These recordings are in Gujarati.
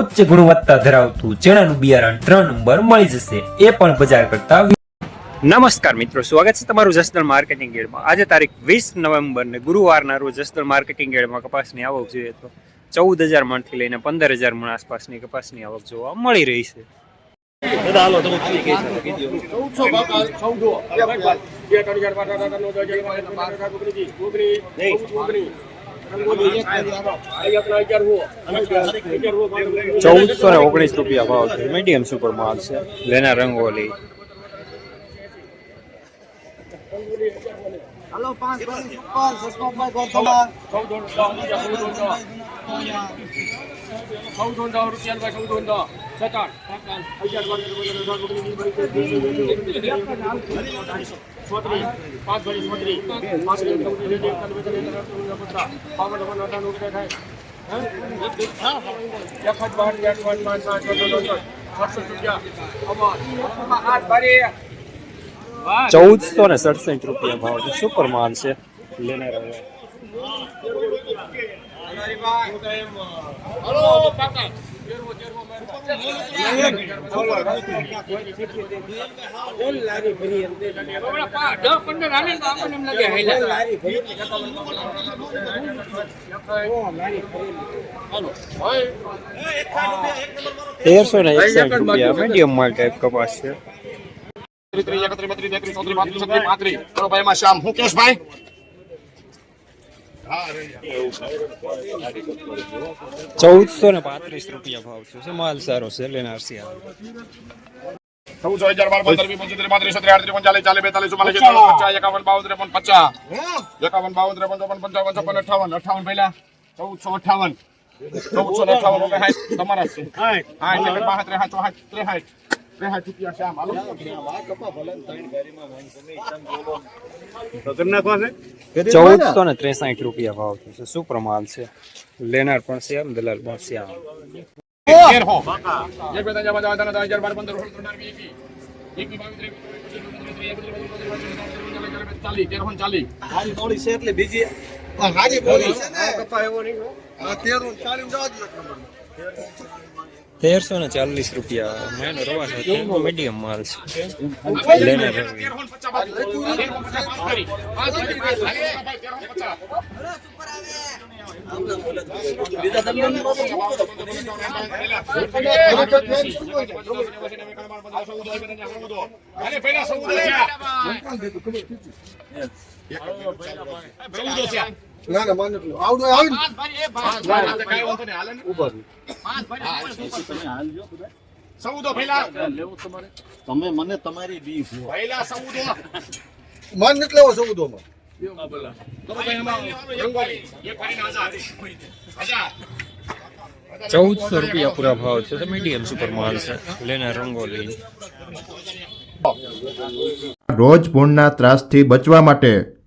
ઉચ્ચ ગુણવત્તા ધરાવતું ચણાનું બિયારણ ત્રણ નંબર મળી જશે એ પણ બજાર કરતા નમસ્કાર મિત્રો સ્વાગત છે તમારું જસદણ માર્કેટિંગ ગેડમાં આજે તારીખ વીસ નવેમ્બર ને ગુરુવારના રોજ જસદણ માર્કેટિંગ ગેડમાં કપાસની આવક જોઈએ તો ચૌદ હજાર મણથી લઈને પંદર હજાર મણ આસપાસની કપાસની આવક જોવા મળી રહી છે ચૌદસો ને ઓગણીસ રૂપિયા ભાવ છે. મીડિયમ સુપર માલ છે. લેના રંગોલી હલો પાંચ ગણી રૂપિયા ચૌદસો ને સડસઠ રૂપિયા ભાવ છે. સુપર માલ છે? લેના રંગોલી તેરસો ને એકસઠ રૂપિયા મીડિયમ માલ ટાઈપ કપાસ છે ત્રીસ, એકત્રીસ, બત્રીસ, તેત્રીસ, ચોત્રીસ, પાંત્રીસ, પાંત્રીસ. ચલો ભાઈ એમાં શ્યામ હું કેશ ભાઈ ચૌદસો ને પાંત્રીસ રૂપિયા ભાવ છે. શું માલ સારો છે લેનાર સિયા ચૌદસો અગિયાર બાર પંદર પંચોતેર પાંત્રીસ છત્રીસ આડત્રીસ પંચાલીસ ચાલીસ બેતાલીસ ચુમ્માલીસ છેતાલીસ પચાસ એકાવન બાવન ત્રેપન પચાસ. એકાવન બાવન ત્રેપન ચોપન પંચાવન છપ્પન અઠાવન અઠાવન પહેલા. ચૌદસો અઠાવન. ચૌદસો ને અઠાવન તમારા છે. હાઠ એટલે ચોસાઠ ત્રેસાઠ. ત્રેસાઠ રૂપિયા શ્યામ હાલો ચૌદસો ને ત્રેસાઠ રૂપિયા ભાવ છે સુપર માલ છે લેનાર પણ છે આમ દલાલ પણ છે આમ તેર હો એક બે ત્રણ ચાર પાંચ છ સાત આઠ નવ દસ અગિયાર બાર પંદર સોળ સત્તર અઢાર વીસ એકવીસ એકવીસ બાવીસ ત્રેવીસ ચોવીસ પચીસ ચાલીસ તેર હો ને ચાલીસ હારી બોલી છે એટલે બીજી પણ હારી બોલી છે ને કપા એવો નહીં આ તેરું ચાલીસ જવા દો એક નંબર તેરસો ને ચાલીસ રૂપિયા મેનો રવા છે મીડિયમ માલ છે રંગોલી. ને ને પાંચ પાંચ માન પાંચ ભાઈ, તમે મને તમારી બી પહેલા સૌદો. માન નથી લેવો સૌદો માં તો ભાઈ એમાં રંગોળી. એક ફરીને હજાર. હજાર. ચૌદસો રૂપિયા પૂરા ભાવ છે. તો મીડિયમ સુપર માલ છે. લેનાર રંગોલી રોજ પૂરના ત્રાસથી બચવા માટે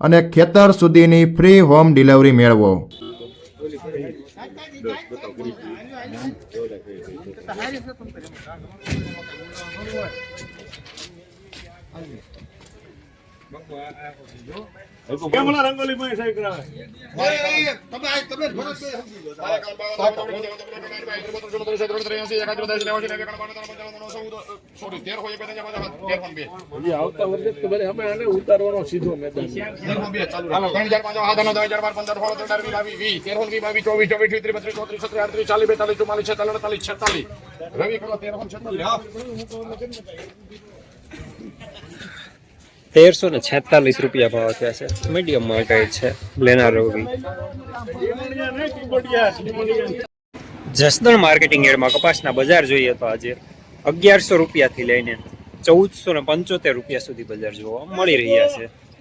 અને ખેતર સુધીની ફ્રી હોમ ડિલિવરી મેળવો. ઉતારવાનો સીધો મેદાન. રવિ કરો તેર છેતાલીસ. તેરસો ને છેતાલીસ રૂપિયા ભાવ થયા છે. મીડિયમ માટે છે. લેનારો જસદણ માર્કેટિંગ એડમાં કપાસના બજાર જોઈએ તો આજે અગિયારસો રૂપિયાથી લઈને ચૌદસો ને પંચોતેર રૂપિયા સુધી બજાર જોવા મળી રહ્યા છે.